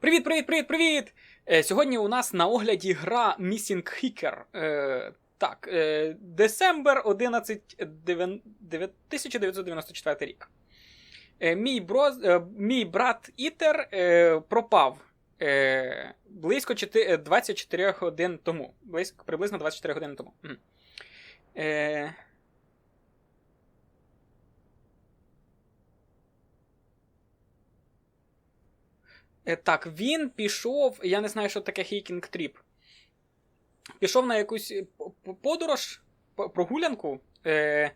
Привіт, привіт, привіт, привіт! Е, сьогодні у нас на огляді гра Missing Hicker. Е, так, е, Десембер 11 девен- дев'ят- 1994 рік. Е, мій, бро, е, мій брат Ітер е, пропав е, близько чотири- е, 24 годин тому. Близько, приблизно 24 години тому. Е, Так, він пішов, я не знаю, що таке Хейкінг Тріп. Пішов на якусь е, подорож, прогулянку е,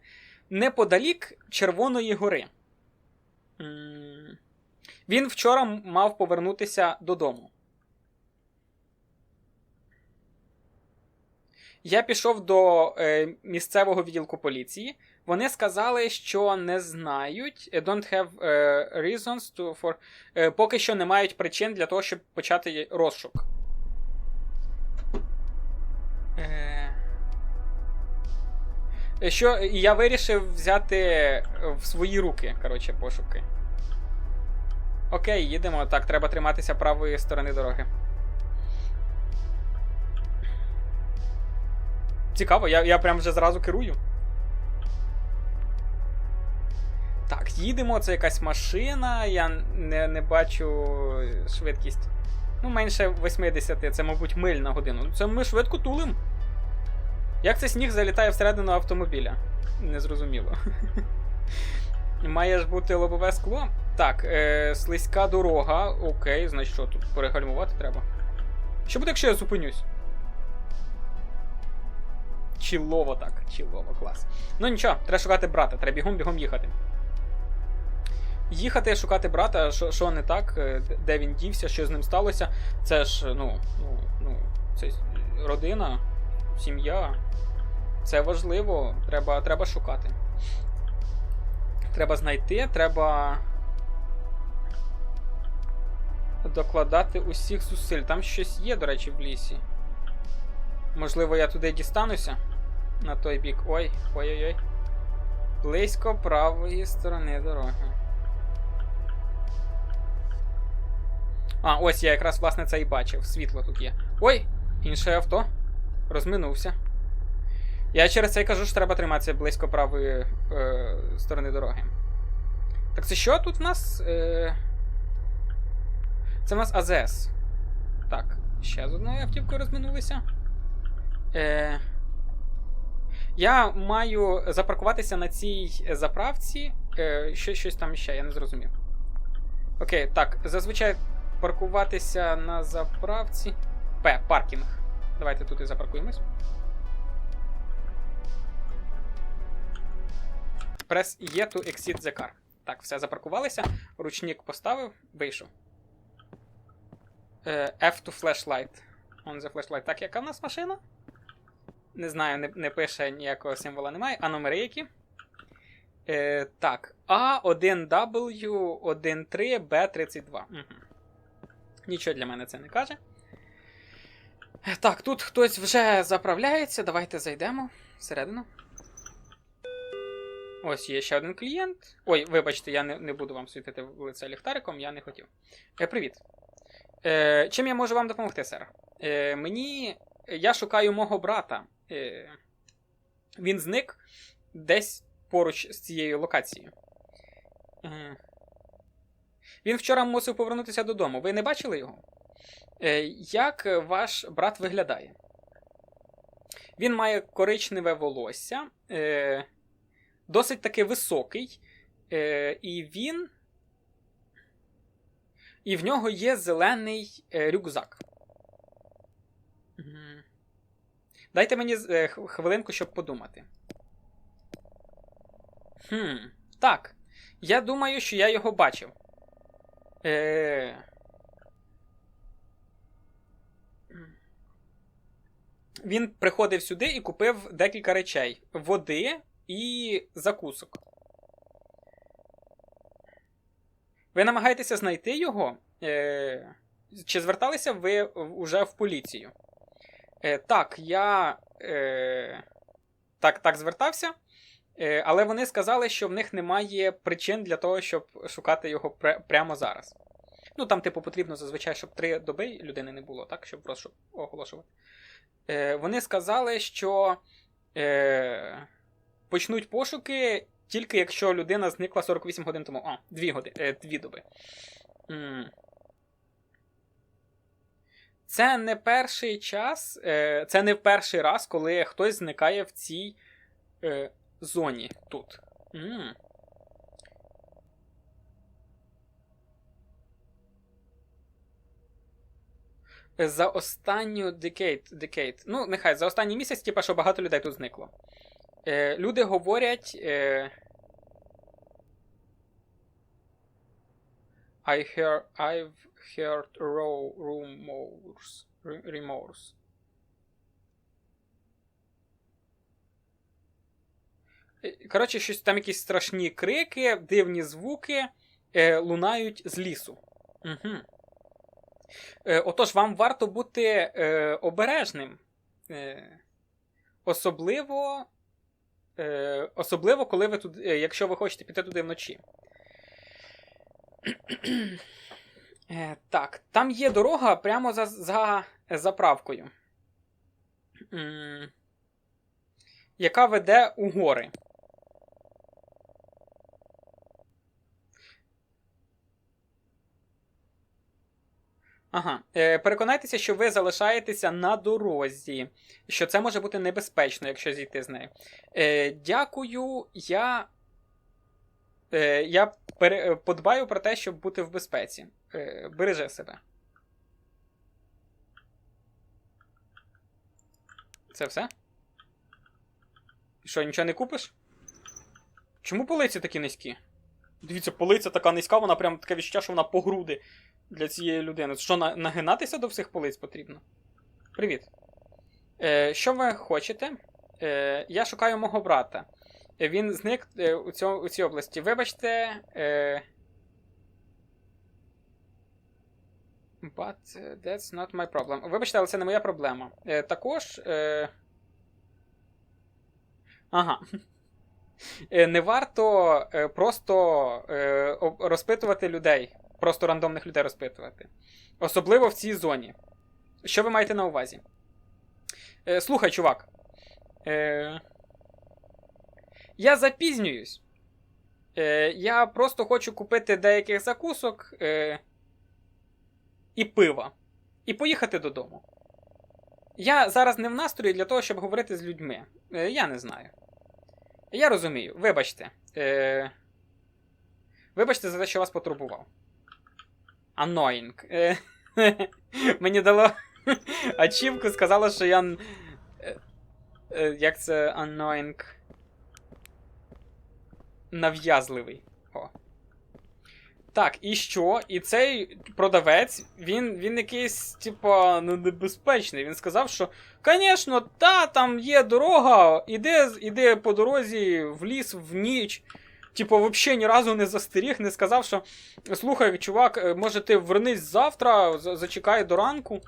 неподалік Червоної гори. Він вчора мав повернутися додому. Я пішов до е, місцевого відділку поліції. Вони сказали, що не знають. е, Don't have е, reasons to for. е, поки що не мають причин для того, щоб почати розшук. Що я вирішив взяти в свої руки, коротше, пошуки. Окей, їдемо. Так, треба триматися правої сторони дороги. Цікаво, я, я прям вже зразу керую. Так, їдемо, це якась машина, я не, не бачу швидкість. Ну, менше 80, це, мабуть, миль на годину. Це ми швидко тулим. Як це сніг залітає всередину автомобіля? Незрозуміло. Має ж бути лобове скло. Так, е, слизька дорога. Окей, значить що, тут перегальмувати треба. Що буде, якщо я зупинюсь? Чілово так, чілово, клас. Ну нічого, треба шукати брата, треба бігом-бігом їхати. Їхати, шукати брата, що, що не так, е, де- він дівся, що з ним сталося. Це ж, ну, ну, ну, це родина, сім'я. Це важливо, треба, треба шукати. Треба знайти, треба докладати усіх зусиль. Там щось є, до речі, в лісі. Можливо, я туди дістануся. На той бік. Ой, ой-ой-ой. Близько правої сторони дороги. А, ось я якраз власне це і бачив. Світло тут є. Ой! Інше авто. Розминувся. Я через це й кажу, що треба триматися близько правої е, сторони дороги. Так це що тут в нас? Е... Це в нас АЗС. Так, ще з одною автівкою розминулися. Е... Я маю запаркуватися на цій заправці. Е, що, щось там ще, я не зрозумів. Окей, так, зазвичай паркуватися на заправці. П, паркінг. Давайте тут і запаркуємось. Press E to exit the car. Так, все, запаркувалися. Ручник поставив, вийшов. Е, F to flashlight. On the flashlight. Так, яка в нас машина? Не знаю, не, не пише ніякого символа немає. А номери які? Е, так. A1W13B32. Угу. Нічого для мене це не каже. Е, Так, тут хтось вже заправляється. Давайте зайдемо всередину. Ось є ще один клієнт. Ой, вибачте, я не, не буду вам світити в лице ліхтариком, я не хотів. Е, привіт. Е, чим я можу вам допомогти, сер? Е, мені. Я шукаю мого брата. Е, він зник десь поруч з цією локацією. Е, він вчора мусив повернутися додому. Ви не бачили його? Е, як ваш брат виглядає? Він має коричневе волосся, е, досить таки високий, е, і він. І в нього є зелений рюкзак. Дайте мені хвилинку, щоб подумати. Хм, так. Я думаю, що я його бачив. Е... Він приходив сюди і купив декілька речей: води і закусок. Ви намагаєтеся знайти його? Е... Чи зверталися ви вже в поліцію? Е, так, я е, так, так звертався, але вони сказали, що в них немає причин для того, щоб шукати його пре- прямо зараз. Ну, там, типу, потрібно зазвичай, щоб три доби людини не було, так, щоб розшук оголошувати. Е, вони сказали, що е, почнуть пошуки тільки якщо людина зникла 48 годин тому. А, 2 години, е, 2 доби. М. Це не перший час, е, це не перший раз, коли хтось зникає в цій е, зоні тут. М. За останню decade, decade, ну, нехай за останній місяць, типа, що багато людей тут зникло. Е, люди говорять. Е, I hear, I've heard raw rumors. Ru- Rumors. Коротше, щось там якісь страшні крики, дивні звуки е, лунають з лісу. Угу. Е, отож, вам варто бути е, обережним. Е, особливо. Е, особливо, коли ви тут, е, якщо ви хочете піти туди вночі. Е, так, там є дорога прямо за, за заправкою, М, яка веде у гори. Ага, е, переконайтеся, що ви залишаєтеся на дорозі, що це може бути небезпечно, якщо зійти з нею. Е, дякую, я. Е, я пере, е, подбаю про те, щоб бути в безпеці. Е, бережи себе. Це все? Що, нічого не купиш? Чому полиці такі низькі? Дивіться, полиця така низька, вона прям таке відчуття, що вона по груди для цієї людини. Що, нагинатися до всіх полиць потрібно? Привіт. Е, що ви хочете? Е, я шукаю мого брата. Е, Він зник е, у, цьому, у цій області. Вибачте. Е... But that's not my problem. Вибачте, але це не моя проблема. Е, також. Е... Ага. Е, Не варто е, просто е, розпитувати людей. Просто рандомних людей розпитувати. Особливо в цій зоні. Що ви маєте на увазі? Е, слухай, чувак. Е, я запізнююсь. Е, я просто хочу купити деяких закусок е, і пива. І поїхати додому. Я зараз не в настрої для того, щоб говорити з людьми. Е, я не знаю. Я розумію. Вибачте. Е, вибачте за те, що вас потурбував. Annoying. Мені дало ачівку, сказало, що я. е, е, Як це annoying? Нав'язливий. О. Так, і що? І цей продавець, він, він якийсь, типа, ну, небезпечний. Він сказав, що, звісно, та, там є дорога, іди, з- іди по дорозі в ліс в ніч. Типу, взагалі ні разу не застеріг, не сказав, що слухай, чувак, е, може ти вернись завтра, за- зачекай до ранку.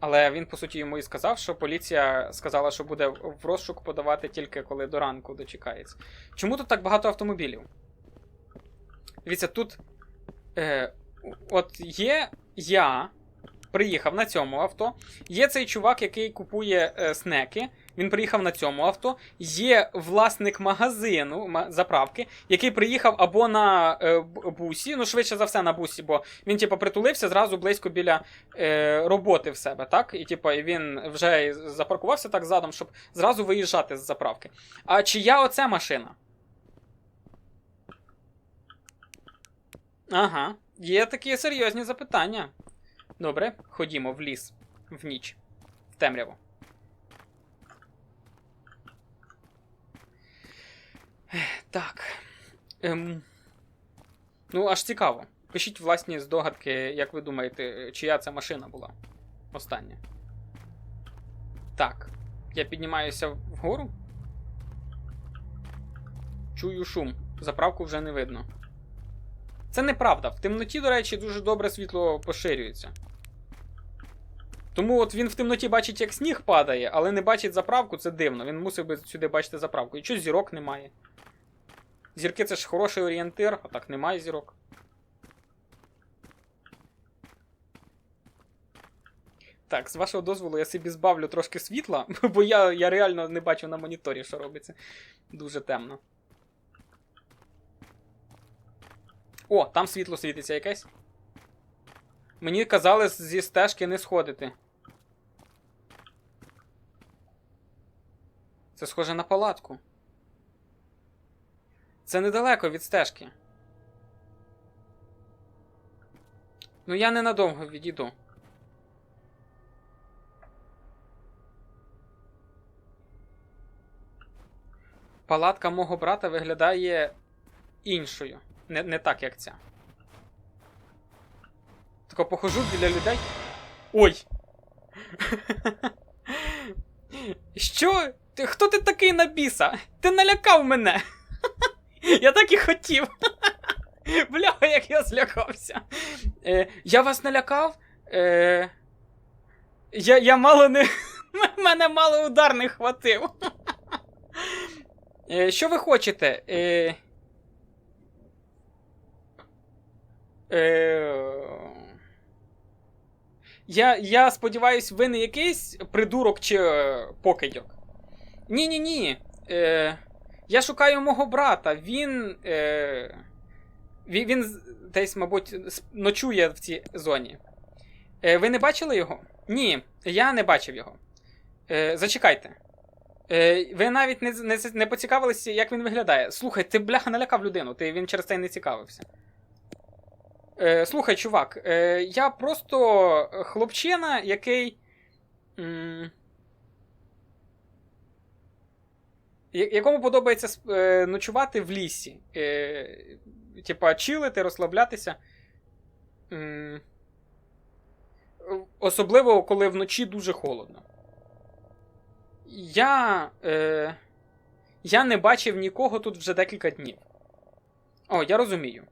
Але він, по суті, йому і сказав, що поліція сказала, що буде в розшук подавати тільки коли до ранку дочекається. Чому тут так багато автомобілів? Дивіться, тут. Е, от є я, приїхав на цьому авто. Є цей чувак, який купує е, снеки. Він приїхав на цьому авто. Є власник магазину заправки, який приїхав або на е, бусі, ну швидше за все на бусі, бо він, типу, притулився зразу близько біля е, роботи в себе, так? І типу, він вже запаркувався так задом, щоб зразу виїжджати з заправки. А чия оце машина? Ага, є такі серйозні запитання. Добре, ходімо в ліс, в ніч, в темряву. Так. Ем... Ну, аж цікаво. Пишіть власні здогадки, як ви думаєте, чия це машина була остання. Так. Я піднімаюся вгору. Чую шум. Заправку вже не видно. Це неправда. В темноті, до речі, дуже добре світло поширюється. Тому от він в темноті бачить, як сніг падає, але не бачить заправку, це дивно. Він мусив би сюди бачити заправку. І чого зірок немає? Зірки це ж хороший орієнтир, а так немає зірок. Так, з вашого дозволу я собі збавлю трошки світла, бо я я реально не бачу на моніторі, що робиться. Дуже темно. О, там світло світиться якесь. Мені казали зі стежки не сходити. Це схоже на палатку. Це недалеко від стежки. Ну я ненадовго відійду. Палатка мого брата виглядає іншою. Не, не так, як ця. Тако похожу біля людей. Ой! Що? Хто ти такий на біса? Ти налякав мене! Я так і хотів. Бляха, як я злякався. Е, я вас налякав? Е, я, я мало не. Мене мало удар не хватив. Е, що ви хочете? Е, е, я, я сподіваюсь, ви не якийсь придурок чи е, покидьок. Ні-ні-ні. Е, я шукаю мого брата. Він. Е, він, він десь, мабуть, ночує в цій зоні. Е, ви не бачили його? Ні, я не бачив його. Е, зачекайте. Е, ви навіть не, не, не поцікавилися, як він виглядає. Слухай, ти бляха налякав людину, ти, він через це не цікавився. Е, слухай, чувак, е, я просто хлопчина, який. М- я- якому подобається е, ночувати в лісі. Е, типа, чилити, розслаблятися. Особливо, коли вночі дуже холодно. Я. Е, я не бачив нікого тут вже декілька днів. О, я розумію.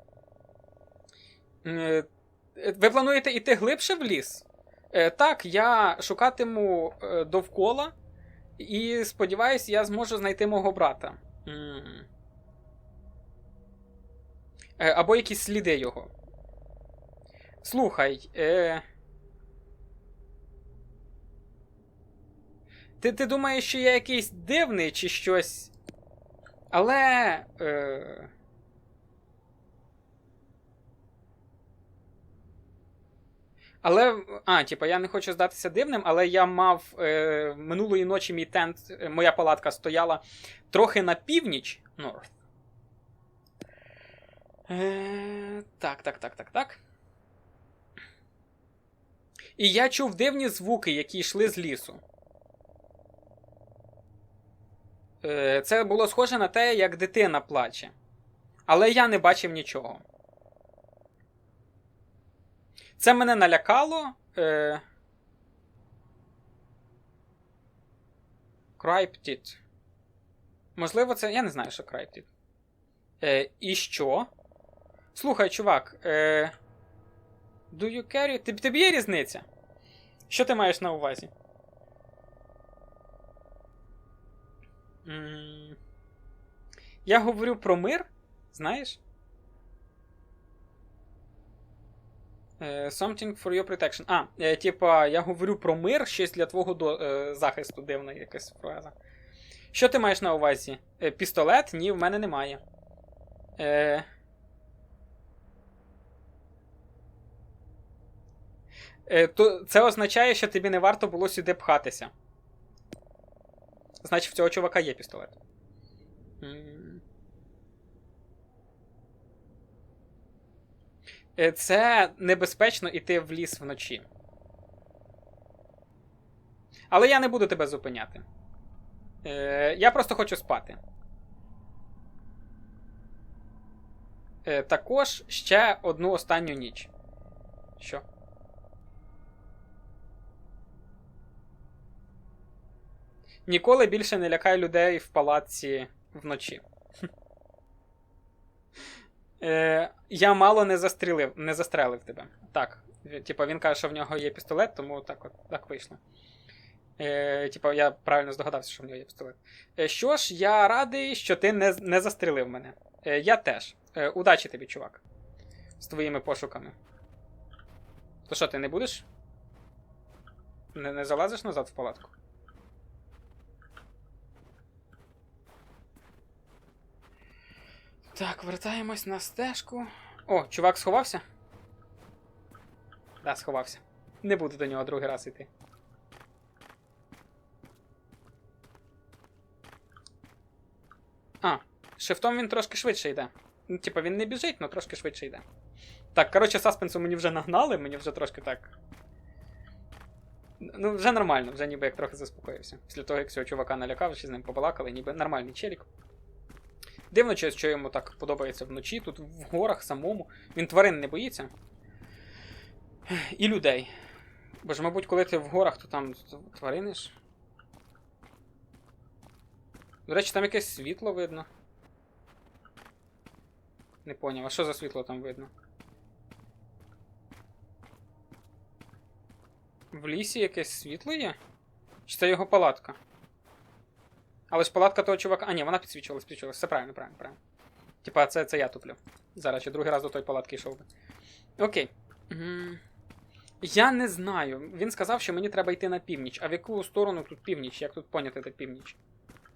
Ви плануєте йти глибше в ліс? Так, я шукатиму довкола і сподіваюсь, я зможу знайти мого брата. Е, або якісь сліди його. Слухай, е... ти, ти думаєш, що я якийсь дивний чи щось. Але. Е... Але. А, типа, я не хочу здатися дивним, але я мав е, минулої ночі мій тент, е, моя палатка стояла трохи на північ. North. Е, так, так, так, так, так. І я чув дивні звуки, які йшли з лісу. Е, це було схоже на те, як дитина плаче. Але я не бачив нічого. Це мене налякало. Е... Cryptid. Можливо, це. Я не знаю, що Cryptid. Е, і що? Слухай, чувак. Е... Do you carry? Тib- Тобі є різниця? Що ти маєш на увазі? Я говорю про мир, знаєш? Something for your protection. А, е, типа, я говорю про мир, щось для твого до, е, захисту, дивна якась фраза. Що ти маєш на увазі? Е, пістолет? Ні, в мене немає. Е... Е, то це означає, що тобі не варто було сюди пхатися. Значить, в цього чувака є пістолет. М. Е, Це небезпечно йти в ліс вночі. Але я не буду тебе зупиняти. Е, Я просто хочу спати. Е, Також ще одну останню ніч. Що? Ніколи більше не лякай людей в палаці вночі. Е, я мало не застрілив, не застрелив тебе. Так. Типа він каже, що в нього є пістолет, тому так от так вийшло. Е, типа, я правильно здогадався, що в нього є пістолет. Е, що ж, я радий, що ти не, не застрелив мене. Е, я теж. Е, удачі тобі, чувак. З твоїми пошуками. То що, ти не будеш? Не, не залазиш назад в палатку? Так, вертаємось на стежку. О, чувак сховався? Да, сховався. Не буду до нього другий раз йти. А, шифтом він трошки швидше йде. Ну, типа, він не біжить, але трошки швидше йде. Так, коротше, саспенсу мені вже нагнали, мені вже трошки так. Ну, вже нормально, вже ніби як трохи заспокоївся. Після того, як цього чувака налякав, ще з ним побалакали, ніби нормальний челік. Дивно, що йому так подобається вночі, тут в горах самому. Він тварин не боїться. І людей. Бо ж, мабуть, коли ти в горах, то там тварини ж. До речі, там якесь світло видно. Не поняв, а що за світло там видно? В лісі якесь світло є? Чи це його палатка? Але ж палатка того чувака. А, ні, вона підсвічувалась, підсвічувалась. Все правильно, правильно, правильно. Типа, це, це я туплю. Зараз ще другий раз до тої палатки йшов би. Окей. Я не знаю. Він сказав, що мені треба йти на північ. А в яку сторону тут північ? Як тут поняти де північ?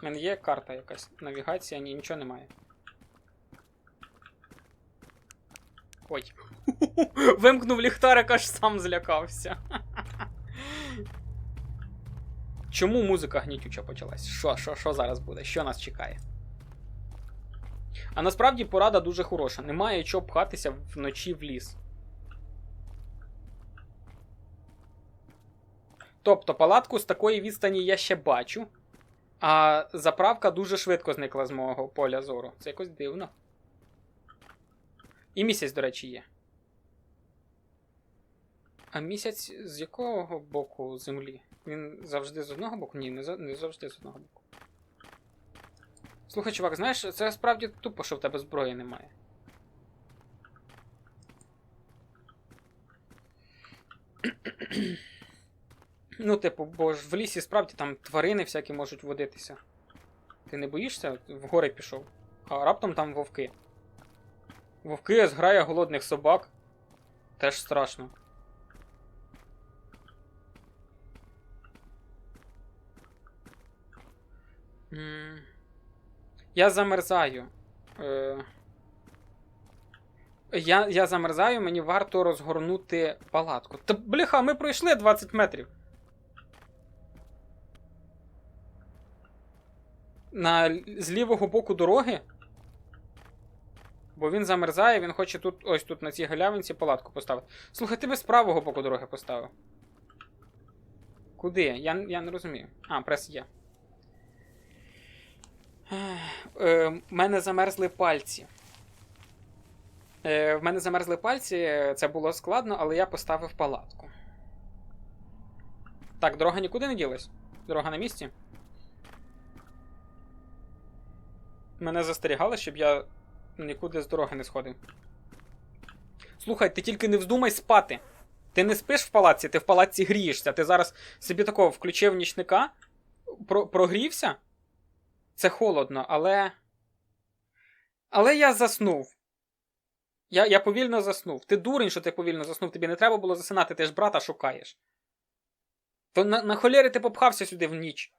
У мене є карта якась. Навігація, ні, нічого немає. Ой. Вимкнув ліхтарик, аж сам злякався. Чому музика гнітюча почалась? Що, що, що зараз буде? Що нас чекає? А насправді порада дуже хороша. Немає чого пхатися вночі в ліс. Тобто палатку з такої відстані я ще бачу, а заправка дуже швидко зникла з мого поля зору. Це якось дивно. І місяць, до речі, є. А місяць з якого боку землі? Він завжди з одного боку? Ні, не, за- не завжди з одного боку. Слухай, чувак, знаєш, це справді тупо, що в тебе зброї немає. ну, типу, бо ж в лісі справді там тварини всякі можуть водитися. Ти не боїшся? В гори пішов. А раптом там вовки. Вовки зграє голодних собак. Теж страшно. Я замерзаю. Е, Я, я замерзаю, мені варто розгорнути палатку. Та бляха, ми пройшли 20 метрів. На, з лівого боку дороги. Бо він замерзає, він хоче тут, ось тут на цій галявинці палатку поставити. Слухай, ти би з правого боку дороги поставив. Куди? Я, я не розумію. А, прес є. Е, в мене замерзли пальці. Е, в мене замерзли пальці, це було складно, але я поставив палатку. Так, дорога нікуди не ділась? Дорога на місці. Мене застерігали, щоб я нікуди з дороги не сходив. Слухай, ти тільки не вздумай спати. Ти не спиш в палаці, ти в палаці грієшся. Ти зараз собі такого включив нічника, про- прогрівся. Це холодно, але. Але я заснув. Я, я повільно заснув. Ти дурень, що ти повільно заснув, тобі не треба було засинати, ти ж брата шукаєш. То на, на холєри ти попхався сюди в ніч.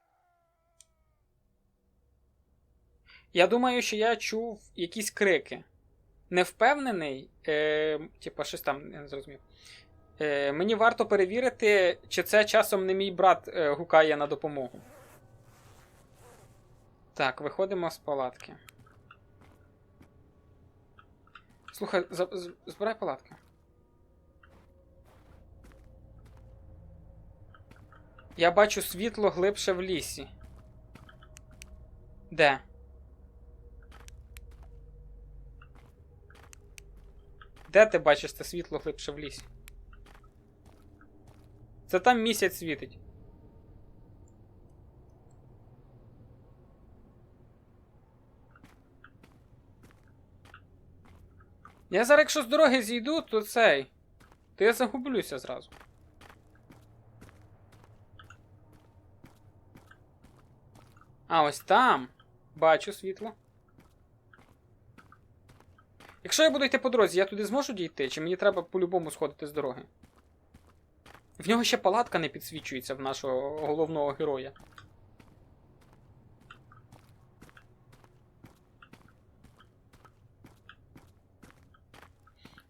Я думаю, що я чув якісь крики. Не впевнений, е, типа щось там, я не зрозумів. Е, мені варто перевірити, чи це часом не мій брат е, гукає на допомогу. Так, виходимо з палатки. Слухай, збирай палатки. Я бачу світло глибше в лісі. Де? Де ти бачиш це світло глибше в лісі? Це там місяць світить. Я зараз, якщо з дороги зійду, то цей. То я загублюся зразу. А, ось там. Бачу світло. Якщо я буду йти по дорозі, я туди зможу дійти, чи мені треба по-любому сходити з дороги? В нього ще палатка не підсвічується в нашого головного героя.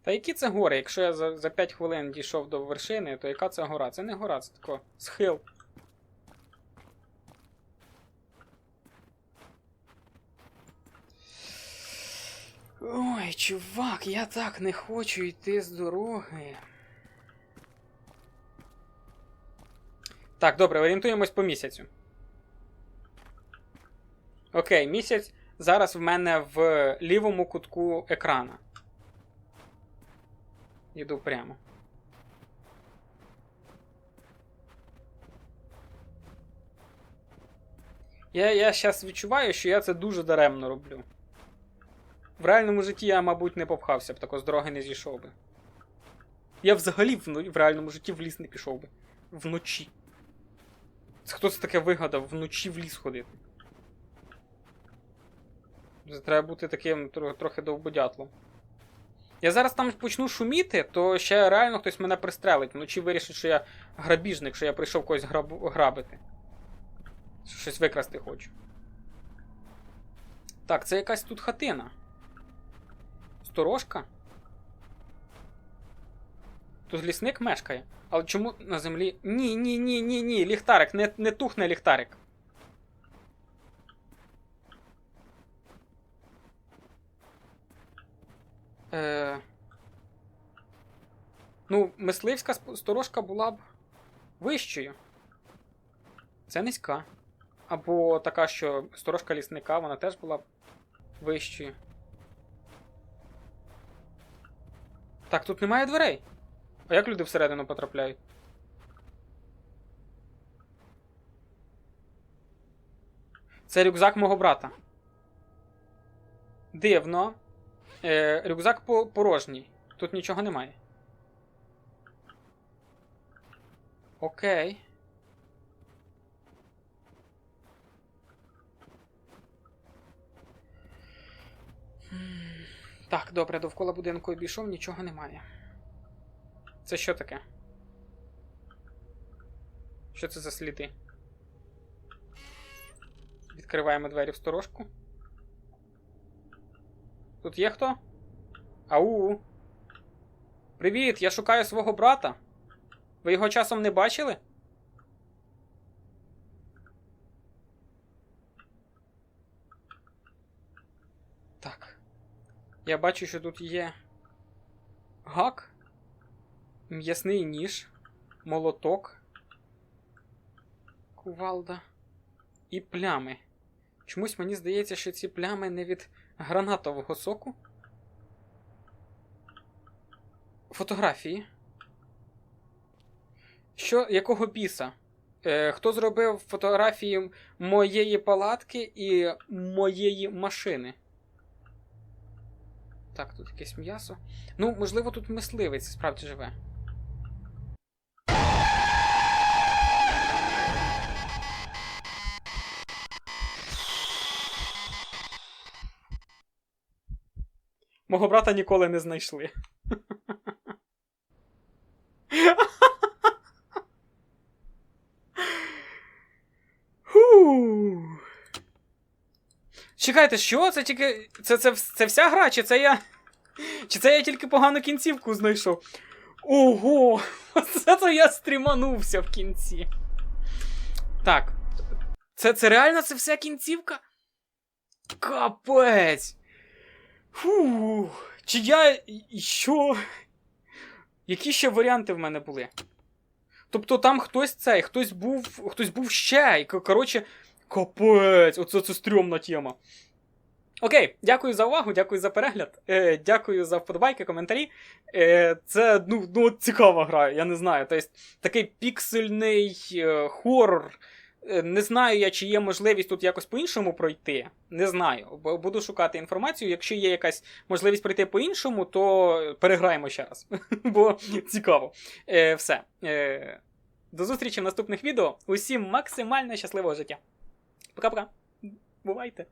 Та які це гори? Якщо я за, за 5 хвилин дійшов до вершини, то яка це гора? Це не гора, це тако схил. Ой, чувак, я так не хочу йти з дороги. Так, добре, орієнтуємось по місяцю. Окей, місяць зараз в мене в лівому кутку екрана. Іду прямо. Я, я зараз відчуваю, що я це дуже даремно роблю. В реальному житті я, мабуть, не попхався б, тако з дороги не зійшов би. Я взагалі в, в реальному житті в ліс не пішов би. Вночі. Це хто це таке вигадав вночі в ліс ходити? Це треба бути таким трохи довбодятлом. Я зараз там почну шуміти, то ще реально хтось мене пристрелить. Вночі вирішить, що я грабіжник, що я прийшов когось граб... грабити. Щось викрасти хочу. Так, це якась тут хатина. Сторожка? Тут лісник мешкає. Але чому на землі. Ні, ні, ні, ні, ні, ліхтарик, не, не тухне ліхтарик. Е... Ну, мисливська сторожка була б вищою. Це низька. Або така, що сторожка лісника, вона теж була б вищою. Так, тут немає дверей. А як люди всередину потрапляють? Це рюкзак мого брата. Дивно. Е, рюкзак по- порожній. Тут нічого немає. Окей. Так, добре, довкола будинку обійшов, нічого немає. Це що таке? Що це за сліди? Відкриваємо двері в сторожку. Тут є хто? Ау. Привіт, я шукаю свого брата. Ви його часом не бачили? Так. Я бачу, що тут є гак, м'ясний ніж, молоток, кувалда і плями. Чомусь мені здається, що ці плями не від гранатового соку. Фотографії. Що, якого біса? Е, хто зробив фотографії моєї палатки і моєї машини? Так, тут якесь м'ясо. Ну, можливо, тут мисливець справді живе. Мого брата ніколи не знайшли. Чекайте, що? Це тільки. Це, це, це вся гра, чи це я. Чи це я тільки погану кінцівку знайшов? Ого! Оце то я стріманувся в кінці. Так. Це, це реально це вся кінцівка? Капець! Фу. Чи я. Що? Які ще варіанти в мене були? Тобто там хтось цей, хтось був. Хтось був ще. І, коротше, капець, оце це стрьомна тема. Окей, дякую за увагу, дякую за перегляд. Е, дякую за вподобайки, коментарі. Е, це ну, ну, цікава гра, я не знаю. Тобто, такий піксельний е, хорор. Е, Не знаю я, чи є можливість тут якось по-іншому пройти. Не знаю. Буду шукати інформацію. Якщо є якась можливість пройти по-іншому, то переграємо ще раз. Бо цікаво. Е, все. Е, до зустрічі в наступних відео. Усім максимально щасливого життя. Пока-пока. Бувайте.